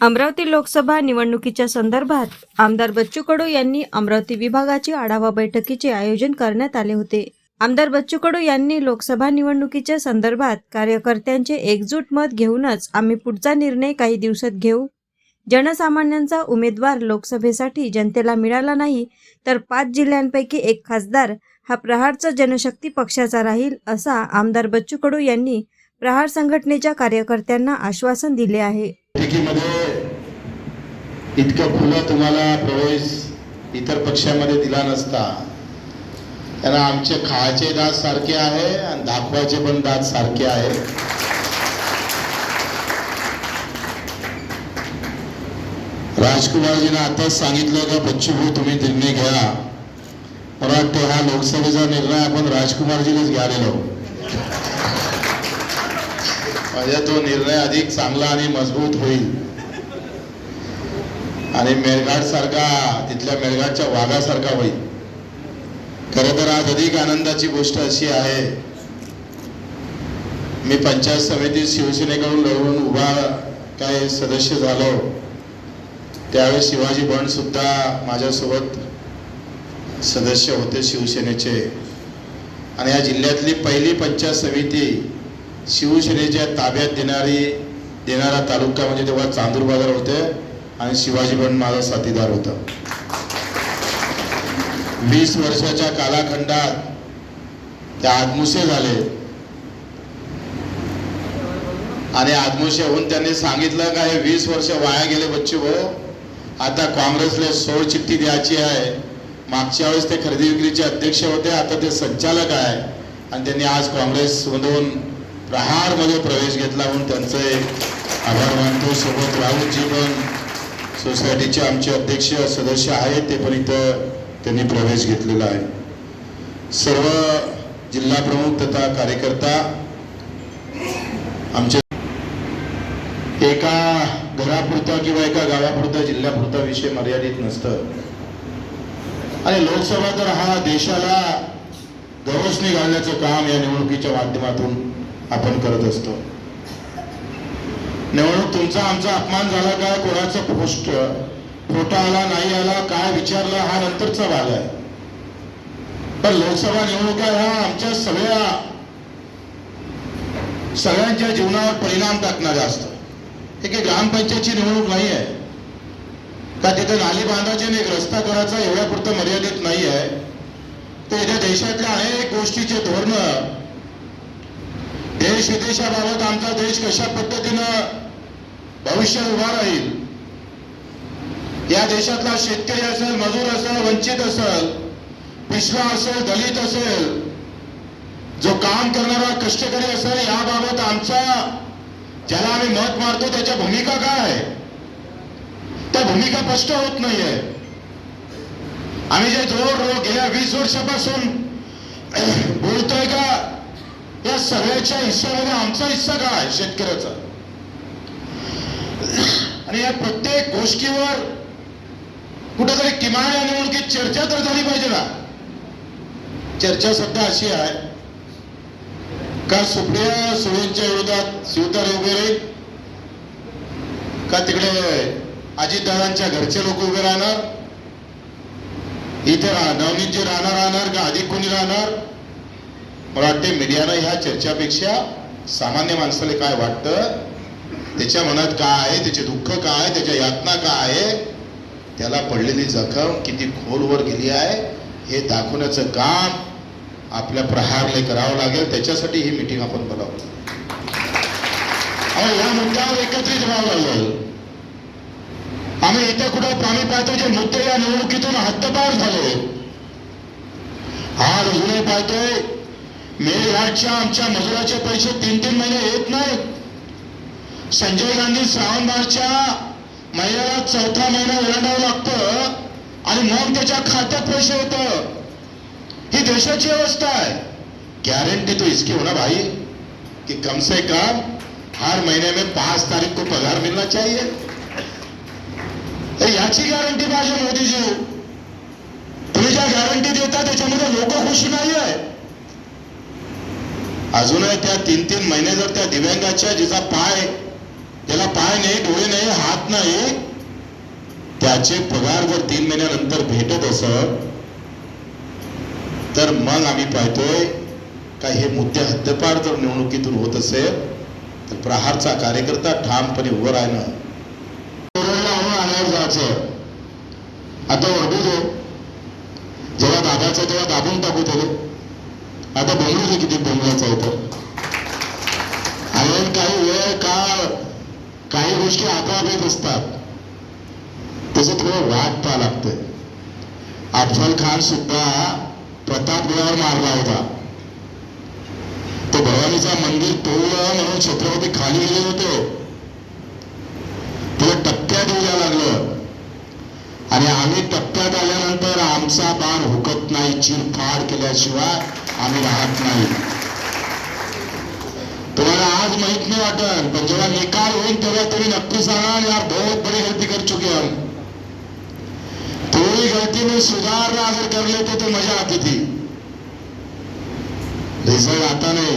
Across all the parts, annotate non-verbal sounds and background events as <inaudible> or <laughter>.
अमरावती लोकसभा निवडणुकीच्या संदर्भात आमदार बच्चू कडू यांनी अमरावती विभागाची आढावा बैठकीचे आयोजन करण्यात आले होते. आमदार बच्चू कडू यांनी लोकसभा निवडणुकीच्या संदर्भात कार्यकर्त्यांचे एकजूट मत घेऊनच आम्ही पुढचा निर्णय काही दिवसात घेऊ. जनसामान्यांचा उमेदवार लोकसभेसाठी जनतेला मिळाला नाही तर पाच जिल्ह्यांपैकी एक खासदार हा प्रहारचा जनशक्ती पक्षाचा राहील असा आमदार बच्चू कडू यांनी प्रहार संघटनेच्या कार्यकर्त्यांना आश्वासन दिले आहे. इतकं खुलं तुम्हाला प्रवेश इतर पक्षामध्ये दिला नसता. त्यांना आमचे खायचे दात सारखे आहे आणि दाखवायचे पण दात सारखे आहे राजकुमारजीने आताच सांगितलं का बच्चू तुम्ही निर्णय घ्या. मला वाटतं हा लोकसभेचा निर्णय आपण राजकुमारजीनेच घ्यालेलो. <laughs> म्हणजे तो निर्णय अधिक चांगला आणि मजबूत होईल. आणि मेळघाट सारखा तिथल्या मेळघाटच्या वाघासारखा होईल. खर तर आज अधिक आनंदाची गोष्ट अशी आहे मी पंचायत समितीत शिवसेनेकडून लढवून उभा काय सदस्य झालो त्यावेळेस शिवाजी बंड सुद्धा माझ्यासोबत सदस्य होते शिवसेनेचे. आणि या जिल्ह्यातली पहिली पंचायत समिती शिवसेनेच्या ताब्यात देणारी देणारा तालुका म्हणजे तेव्हा चांदूर बाजार होते. आणि शिवाजी पण माझा साथीदार होता. वीस वर्षाच्या कालाखंडात त्या आदमुसे झाले. आणि आदमुसे होऊन त्यांनी सांगितलं का हे वीस वर्ष वाया गेले बच्चू भाऊ. आता काँग्रेसला सोड चिठ्ठी द्यायची आहे. मागच्या वेळेस ते खरेदी विक्रीचे अध्यक्ष होते आता ते संचालक आहे. आणि त्यांनी आज काँग्रेसमधून प्रहारमध्ये प्रवेश घेतला म्हणून त्यांचे आभार मानतो. सोबत राहुलजी पण सोसायटीचे आमचे अध्यक्ष सदस्य आहेत ते पण इथं त्यांनी प्रवेश घेतलेला आहे. सर्व जिल्हा प्रमुख तथा कार्यकर्ता आमच्या एका घरापुरता किंवा एका गावापुरता जिल्ह्यापुरता विषय मर्यादित नसतं. आणि लोकसभा तर हा देशाला गवसणी घालण्याचं काम या निवडणुकीच्या माध्यमातून आपण करत असतो. निवडणूक तुमचा आमचा अपमान झाला का कोणाचा पोस्ट फोटो आला नाही आला काय विचारला हा नंतरचा भाग आहे. पण लोकसभा निवडणुका ह्या आमच्या सगळ्या सगळ्यांच्या जीवनावर परिणाम टाकणाऱ्या असतात हे काही ग्रामपंचायतची निवडणूक नाही आहे. का तिथे नाली बांधायची आणि एक रस्ता करायचा एवढ्यापुरतं मर्यादित नाही आहे. तर इथे देशातल्या अनेक गोष्टीचे धोरण देश विदेशाबाबत आमचा देश कशा पद्धतीनं भविष्य उभा राहील? या देशातला शेतकरी असेल मजूर असेल वंचित असेल पिशवा असेल दलित असेल जो काम करणारा कष्टकरी असेल याबाबत आमचा ज्याला आम्ही मत मारतो त्याच्या भूमिका काय? आहे त्या भूमिका स्पष्ट होत नाहीये. आम्ही जे जोर रोग गेल्या वीस वर्षापासून बोलतोय का या सगळ्याच्या हिस्सामध्ये आमचा हिस्सा काय? शेतकऱ्याचा. आणि या प्रत्येक गोष्टीवर कुठेतरी किमान या निवडणुकीत चर्चा तर झाली पाहिजे ना. चर्चा सध्या अशी आहे. का सुप्रिया सुळेंच्या विरोधात शिवतारे उभे राहील? का तिकडे अजितदादांच्या घरचे लोक उभे राहणार? इथे नवनीत जे राहणार राहणार का अधिक कोणी राहणार? मला वाटते मीडियानं ह्या चर्चापेक्षा सामान्य माणसाला काय वाटतं? त्याच्या मनात काय आहे? त्याचे दुःख काय आहे? त्याच्या यातना काय आहे? त्याला पडलेली जखम किती खोलवर गेली आहे? हे दाखवण्याचं काम आपल्या प्रहारले करावं लागेल. त्याच्यासाठी ही मिटिंग आपण बोलावली अहो, या मुद्द्यावर एकत्रित व्हावं लागेल. आम्ही इथे कुठं प्राणी पाहतो जे मुद्दे या निवडणुकीतून हद्दपार झाले. आज अजूनही पाहतोय मेळघाटच्या आमच्या मजुराचे पैसे तीन तीन महिने येत नाहीत. संजय गांधी श्रावणबाळच्या महिन्याला चौथा महिना ओलांडावं लागतं आणि मग त्याच्या खात्यात पैसे होत ही देशाची अवस्था आहे. गॅरंटी तो इसकी होना भाई कि कम से कम हर महीने में पांच तारीख को पगार मिलना चाहिए। याची गॅरंटी पाहिजे मोदीजी. तुम्ही ज्या गॅरंटी देता त्याच्यामध्ये लोक खुशी नाही आहे अजूनही त्या तीन तीन महिने जर त्या दिव्यांगाच्या जिचा पाय त्याला पाय नाही डोळे नाही हात नाही त्याचे पगार जर तीन महिन्यानंतर भेटत असत तर मग आम्ही पाहतोय का हे मुद्दे हद्दपार जर निवडणुकीतून होत असेल तर प्रहारचा कार्यकर्ता ठामपणे उभं राहणं. आणायला जायचं. आता ओरडू दे. जेव्हा दाबायचं तेव्हा दाबून टाकू त्याला. आता बोंबलू किती बोंबलायचं होतं आणि काही वेळ का काही गोष्टी आपोआप येत असतात. त्याचं थोडं वाट पाहा लागतंय. अफजल खान सुद्धा प्रतापगडावर मारला होता. तो भवानीचा मंदिर तोडलं म्हणून छत्रपती खाली गेले होते. ते टप्प्यात येऊ लागलं. आणि आम्ही टप्प्यात आल्यानंतर आमचा बाण हुकत नाही चिरफाड केल्याशिवाय आम्ही राहत नाही. तुम्हाला आज माहीत नाही वाटत पण जेव्हा निकाल होईल तेव्हा तुम्ही नक्की सांगा यार बहुत बड़ी गलती कर चुके हम थोड़ी गलती में सुधारना अगर कर लेते तो मजा आती थी रिझल्ट आता नाही.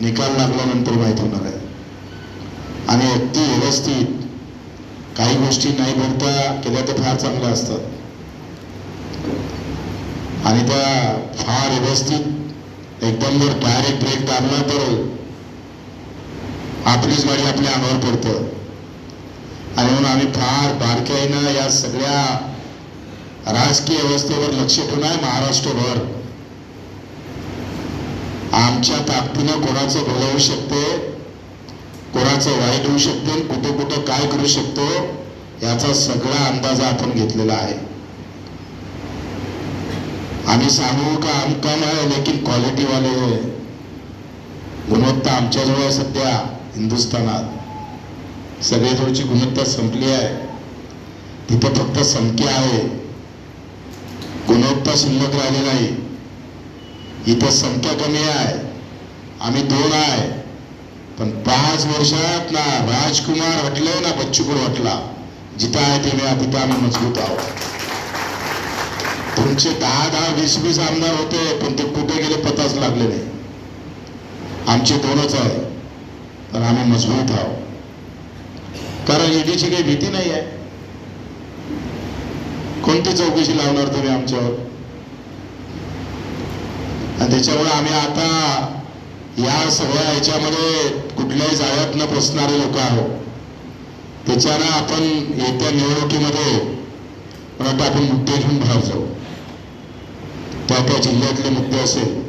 निकाल लागल्यानंतर माहीत होणार आहे. आणि अगदी व्यवस्थित. काही गोष्टी नाही बोलता केल्या तर फार चांगल्या असतात. आणि त्या फार व्यवस्थित एकदम जर डायरेक्ट ब्रेक दाबला तर आपलीच गाडी आपल्या अंगावर पडतं. आणि म्हणून आम्ही फार बारकाईनं या सगळ्या राजकीय व्यवस्थेवर लक्ष ठेवून आहे महाराष्ट्रभर. आमच्या ताकदीनं कोणाचं भलं होऊ शकते कोणाचं वाईट होऊ शकते आणि कुठं कुठं काय करू शकतो याचा सगळा अंदाज आपण घेतलेला आहे. आम्ही सांगू का हम कम आहे लेकिन क्वालिटी वाले गुणवत्ता आमच्याजवळ आहे सध्या हिंदुस्थानात. सगळ्याजवळची गुणवत्ता संपली आहे. तिथं फक्त संख्या आहे. गुणवत्ता शिल्लक राहिली नाही. इथं संख्या कमी आहे. आम्ही दोन आहे. पण पाच वर्षात ना राजकुमार हटले ना बच्चूकडे हटला. जिथं आहे ते मी तिथं आम्ही मजबूत आहोत. तुमचे दहा दहा वीस वीस आमदार होते पण ते कुठे गेले पताच लागले नाही. आमचे दोनच आहे पण आम्ही मजबूत आहोत. कारण ईडीची काही भीती नाही आहे. कोणती चौकशी लावणार तुम्ही आमच्यावर? आणि त्याच्यामुळे आम्ही आता या सगळ्या ह्याच्यामध्ये कुठल्याही जाळ्यात न बसणारे लोक आहोत. त्याच्यानं आपण येत्या निवडणुकीमध्ये मला वाटतं आपण मुद्दे घेऊन बाहेर जाऊ. त्या त्या जिल्ह्यातले मुद्दे असेल.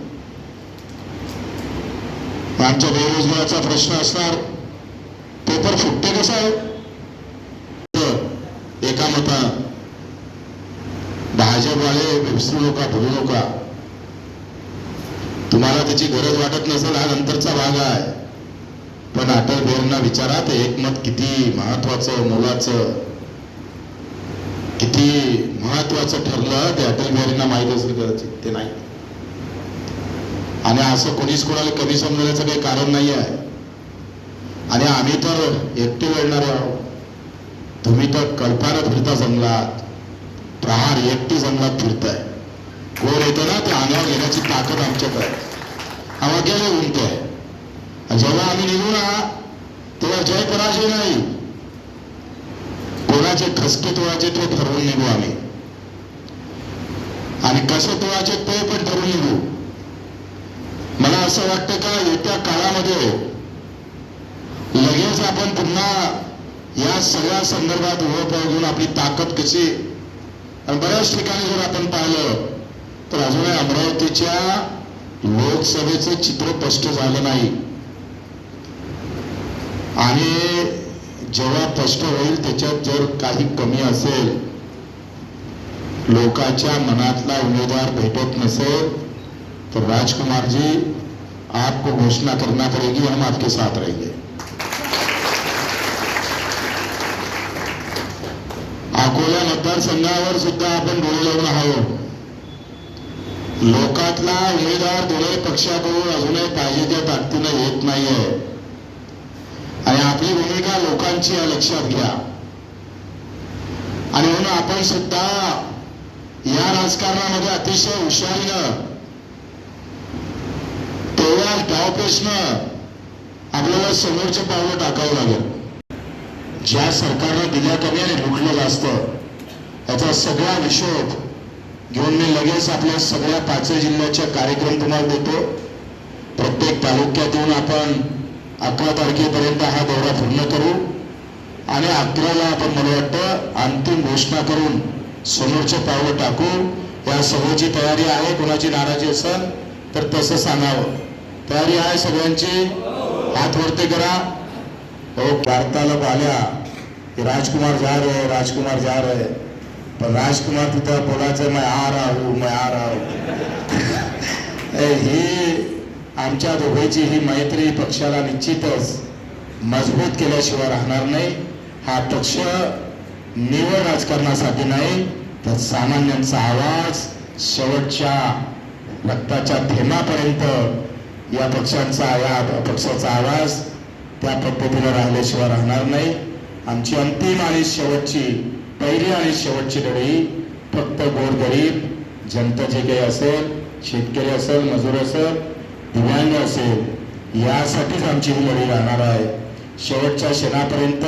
आमच्या बेरोजगाराचा प्रश्न असणार. पेपर फुटते कसा आहे? एका मता भाजपवाले विसरू नका भरू नका. तुम्हाला त्याची गरज वाटत नसेल हा नंतरचा भाग आहे. पण अटल बिहारींना विचारा ते एकमत किती महत्वाचं मोलाचं. किती महत्वाचं ठरलं ते अटल बिहारींना माहीत असेल कदाचित ते नाही. आणि असं कोणीच कोणाला कमी समजण्याचं काही कारण नाही आहे. आणि आम्ही तर एकटे वेळणारे आहोत. तुम्ही तर कल्पानं फिरता जंगलात. प्रहार एकटी जंगलात फिरताय. कोण येतं ना ते अंगावर घेण्याची ताकद आमच्यात आहे. आम्हाला गेले उंट आहे जेव्हा आम्ही निघू ना तेव्हा जय पराजय नाही. कोणाचे ठसके तोडायचे ते ठरवून निघू आम्ही. आणि कसे तोडायचे ते पण ठरवून निघू. मला असं वाटतं का येत्या काळामध्ये लगेच आपण पुन्हा या सगळ्या संदर्भात उभं पाहून आपली ताकद कशी आणि बऱ्याच ठिकाणी जर आपण पाहिलं तर अजूनही अमरावतीच्या लोकसभेचं चित्र स्पष्ट झालं नाही. आणि जेव्हा स्पष्ट होईल त्याच्यात जर काही कमी असेल लोकांच्या मनातला उमेदवार भेटत नसेल तो राजकुमार जी आपको घोषणा करना पड़ेगी हम आपके साथ रहेंगे. अकोला मतदारसंघावर सुद्धा आपण डोळे लावून आहोत. लोकातला उमेदवार दोन्ही पक्षाकडून अजूनही पाहिजे त्या ताकदीनं येत नाहीये. आपली लोकांची या लक्षात घ्या. आणि म्हणून आपण सुद्धा या राजकारणामध्ये अतिशय हुशारीनं तेव्हा डावपेशनं आपल्याला समोरचं पावलं टाकावं लागेल. ज्या सरकारनं दिल्या कमी आणि लुटलेलं असतं याचा सगळा हिशोब घेऊन मी लगेच आपल्या सगळ्या पाचही जिल्ह्याच्या कार्यक्रम तुम्हाला देतो. प्रत्येक तालुक्यातून आपण अकरा तारखेपर्यंत हा दौरा पूर्ण करू. आणि अकराला आपण मला वाटतं अंतिम घोषणा करून समोरचं पावलं टाकू. या सगळ्याची तयारी आहे कोणाची नाराजी असेल तर तसं सांगावं. तयारी आहे सगळ्यांची? हात वरती करा. हो भारताला आल्या की राजकुमार जा रहे राजकुमार जा रहे पण राजकुमार तिथं बोलायचं मैं आ रहा हूँ मैं आ रहा हूँ. <laughs> ही आमच्या दोघांची ही मैत्री पक्षाला निश्चितच मजबूत केल्याशिवाय राहणार नाही. हा पक्ष निवड राजकारणासाठी नाही तर सामान्यांचा आवाज शेवटच्या रक्ताच्या थेंबापर्यंत या पक्षांचा या पक्षाचा आवाज त्या पद्धतीनं राहिल्याशिवाय राहणार नाही. आमची अंतिम आणि शेवटची पहिली आणि शेवटची लढाई फक्त गोरगरीब जनता जे काही असेल शेतकरी असेल मजूर असेल दिव्यांग असेल यासाठीच आमची ही लढाई राहणार आहे. शेवटच्या क्षणापर्यंत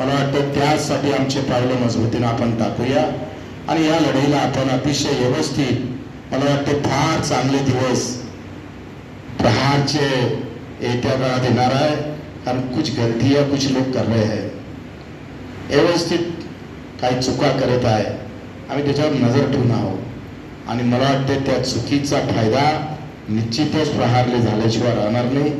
मला वाटतं त्यासाठी आमचे पावलं मजबूतीनं आपण टाकूया. आणि या लढाईला आपण अतिशय व्यवस्थित मला वाटते फार चांगले दिवस प्रहारचे येत्या काळात येणार आहे. कारण कुछ गलतियां कुछ लोक कर रहे हैं. व्यवस्थित काही चुका करत आहे. आम्ही त्याच्यावर नजर ठेवून आहोत. आणि मला वाटते त्या चुकीचा फायदा निश्चितच प्रहारले झाल्याशिवाय राहणार नाही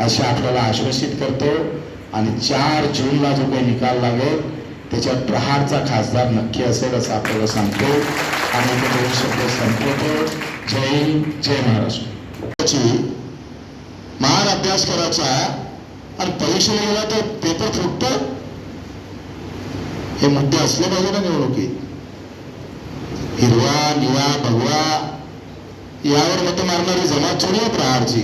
असे आपल्याला आश्वासित करतो. आणि चार जूनला जो काही निकाल लागेल त्याच्यात प्रहारचा खासदार नक्की असेल असं आपल्याला सांगतो. आणि ते दोन शब्द संपवतो. जय हिंद जय महाराष्ट्र. महान अभ्यास करायचा आणि परीक्षेला गेला तर पेपर फुटतो? हे मुद्दे असले पाहिजे ना निवडणुकीत. हिरवा निळा भगवा यावर मत मारणारी जमात थोडी आहे प्रहारची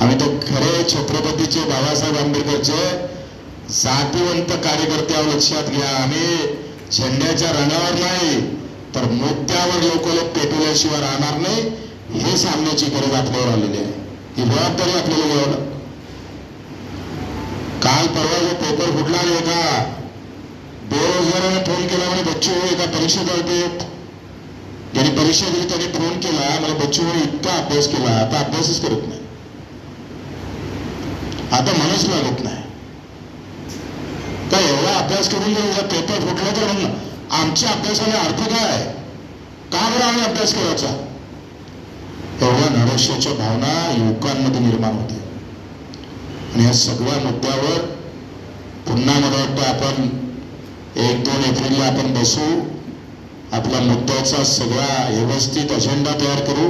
आम्ही तर खरे छत्रपतीचे बाबासाहेब आंबेडकरचे जातीवंत कार्यकर्ते लक्षात घ्या. आम्ही झेंड्याच्या रणावर नाही तर मुद्द्यावर लोक लोक पेटवल्याशिवाय राहणार नाही हे सांगण्याची गरज आपल्यावर आलेली आहे. ही जबाबदारी आपल्याला घ्यावं काल परवा जो पेपर फुटला नाही का बेरोजगाराने फोन केला म्हणे बच्चू एका परीक्षेत देत त्याने परीक्षा दिली त्याने फोन केला मला बच्चूने इतका अभ्यास केला आता अभ्यासच करत नाही. आता मनच लागत नाही. का एवढा अभ्यास करून जर पेपर फुटला तर मग आमच्या अभ्यासाला अर्थ काय का बरं आम्ही अभ्यास करायचा? एवढ्या नरस्याच्या भावना युवकांमध्ये निर्माण होते. आणि या सगळ्या मुद्द्यावर पुन्हा मला वाटतं आपण एक दोन एप्रिलला आपण बसू. आपल्या मुद्द्याचा सगळा व्यवस्थित अजेंडा तयार करू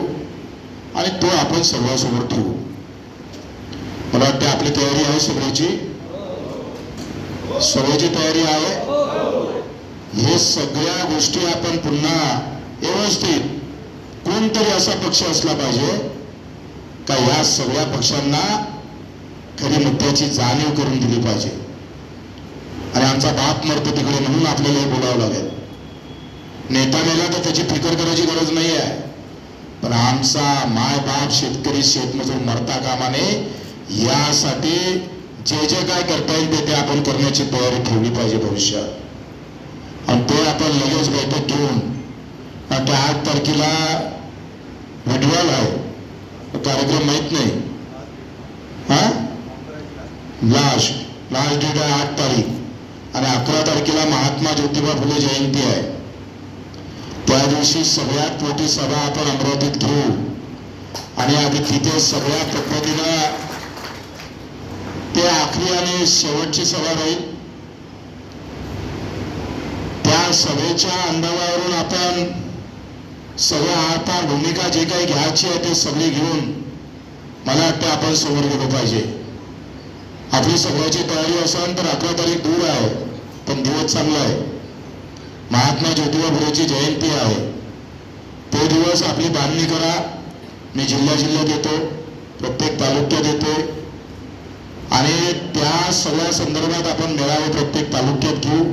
आणि तो आपण सर्वांसमोर ठेवू. मला वाटतं आपली तयारी आहे सगळ्याची? सगळ्याची तयारी आहे? हे सगळ्या गोष्टी आपण पुन्हा व्यवस्थित कोणतरी असा पक्ष असला पाहिजे का या सगळ्या पक्षांना खरी मुद्द्याची जाणीव करून दिली पाहिजे. आणि आमचा बाप मरतो तिकडे म्हणून आपल्याला हे बोलावं लागेल. नेता मेला तर त्याची फिकर करायची गरज नाही आहे पण आमचा माय बाप शेतकरी शेतमजूर मरता कामा नये यासाठी जे जे काय करता येईल ते ते आपण करण्याची तयारी ठेवली पाहिजे भविष्यात. आणि ते आपण लगेच बैठक घेऊन त्या आठ तारखेला विडवाल आहे. कार्यक्रम माहीत नाही. हा? लास्ट लास्ट डेट आहे आठ तारीख. आणि अकरा तारखेला महात्मा ज्योतिबा फुले जयंती आहे. त्या दिवशी सगळ्यात मोठी सभा आपण अमरावतीत घेऊ. आणि आधी तिथे सगळ्या पद्धतीनं ते आखरी आणि शेवटची सभा राहील. त्या सभेच्या अंदाजावरून आपण सगळं आता भूमिका जे काही घ्यायची आहे ते सगळी घेऊन मला वाटतं आपण समोर गेलो पाहिजे. आपली सगळ्याची तयारी असेल तर अकरा तारीख दूर आहे पण दिवस चांगला आहे. महात्मा ज्योतिबा फुलेची जयंती आहे. तो दिवस आपली बांधणी करा. मी जिल्ह्या जिल्ह्यात येतो. प्रत्येक तालुक्यात येतो. आणि त्या सगळ्या संदर्भात आपण मेळावे प्रत्येक तालुक्यात घेऊ.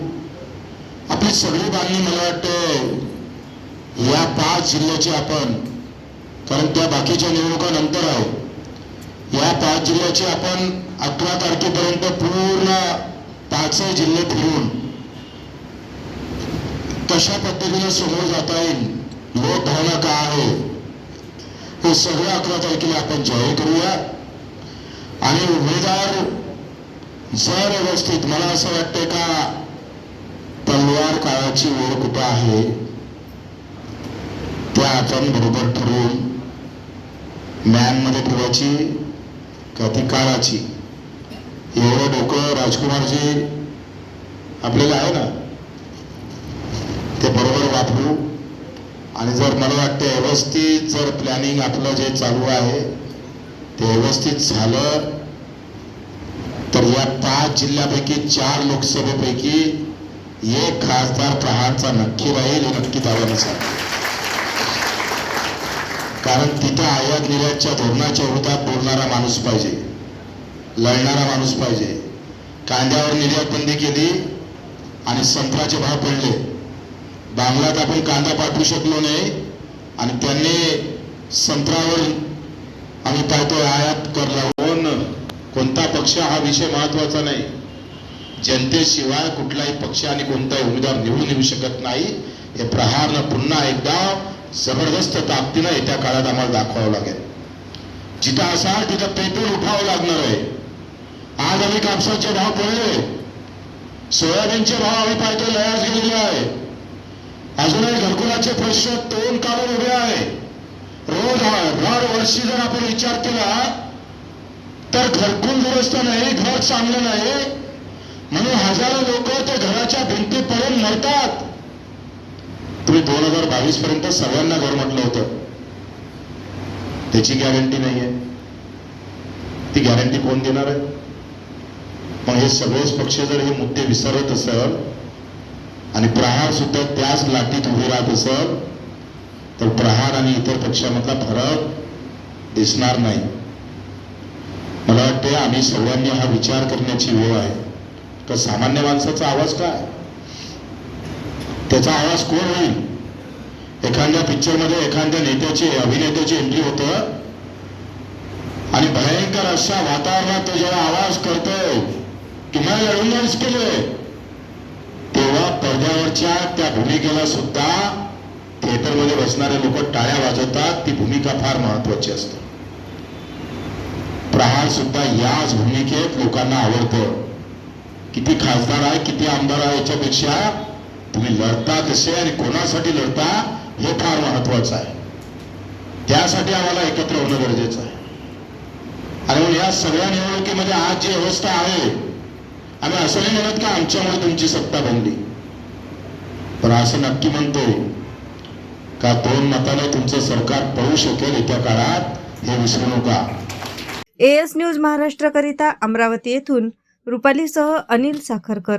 आपली सगळी बांधणी मला वाटते या पाच जिल्ह्याची आपण कारण त्या बाकीच्या निवडणुका नंतर आहे या पाच जिल्ह्याची आपण अकरा तारखेपर्यंत पूर्ण पाचही जिल्हे फिरून कशा पद्धतीने समोर जाता येईल? लोक भावना का आहे? हे सगळं अकरा तारखेला आपण जाहीर करूया. आणि उमेदवार जर व्यवस्थित मला असं वाटतंय का तलवार काळाची वेळ कुठं आहे? त्या आपण बरोबर ठरवून मॅनमध्ये ठेवायची का ती काळाची? एवढं डोकं राजकुमारजी आपल्याला आहे ना? वापरू आणि जर मला वाटतं व्यवस्थित जर प्लॅनिंग आपलं जे चालू आहे ते व्यवस्थित झालं तर या पाच जिल्ह्यापैकी चार लोकसभेपैकी एक खासदार प्रहारचा नक्की राहील हे नक्की दाव्याने सांगतो. कारण तिथं आयात निर्यातच्या धोरणाच्या विरोधात बोलणारा माणूस पाहिजे लढणारा माणूस पाहिजे. कांद्यावर निर्यात बंदी केली आणि संत्र्याचे भाव पडले. बांगलात आपण कांदा पाठवू शकलो नाही आणि त्यांनी संत्र्यावर आम्ही पाहतो आयात कर लावून कोणता पक्ष हा विषय महत्त्वाचा नाही. जनतेशिवाय कुठलाही पक्ष आणि कोणताही उमेदवार निवडून येऊ शकत नाही. हे प्रहारनं पुन्हा एकदा जबरदस्त ताकदीनं येत्या काळात आम्हाला दाखवावं लागेल. जिथं असाल तिथं पेपर उठावं लागणार आहे. आज आम्ही कापसाचे भाव पडले. सोयाबीनचे भाव आम्ही पाहतो लयास गेलेले आहे. अजूनही घरकुलाचे प्रश्न तोंड काढून उभे आहे. रोज हर वर्षी जर आपण विचार केला तर घरकुल दुरुस्त नाही घर चांगलं नाही. म्हणून हजारो लोक ते घराच्या भिंतीपर्यंत मरतात. तुम्ही दोन हजार बावीस पर्यंत सगळ्यांना घर म्हटलं होतं. त्याची गॅरंटी नाहीये. ती गॅरंटी कोण देणार आहे? मग हे सगळेच पक्ष जर हे मुद्दे विसरत असेल आणि प्रहार सुद्धा त्याच लाटीत उभे राहत असत तर प्रहार आणि इतर पक्षामधला फरक दिसणार नाही. मला वाटते आम्ही सगळ्यांनी हा विचार करण्याची वेळ आहे. तर सामान्य माणसाचा आवाज काय? त्याचा आवाज कोण होईल? एखाद्या पिक्चरमध्ये एखाद्या नेत्याची अभिनेत्याची एंट्री होतं. आणि भयंकर अशा वातावरणात तो जेव्हा आवाज करतोय की लढून लढूंगा पडद्यावरच्या त्या भूमिकेला सुद्धा थिएटरमध्ये बसणारे लोक टाळ्या वाजवतात. ती भूमिका फार महत्वाची असते. प्रहार सुद्धा याच भूमिकेत लोकांना आवडतं. किती खासदार आहे किती आमदार आहे याच्यापेक्षा तुम्ही लढता कसे आणि कोणासाठी लढता हे फार महत्वाचं आहे. त्यासाठी आम्हाला एकत्र होणं गरजेचं आहे. आणि म्हणून या सगळ्या निवडणुकीमध्ये आज जी अवस्था आहे आम्ही असं नाही म्हणत की आमच्यामुळे तुमची सत्ता बनली. पण असं नक्की म्हणतो का दोन मताने तुमचं सरकार पळू शकेल येत्या काळात हे विसरू नका. एएस न्यूज महाराष्ट्र करिता अमरावती येथून रुपालीसह अनिल साखरकर.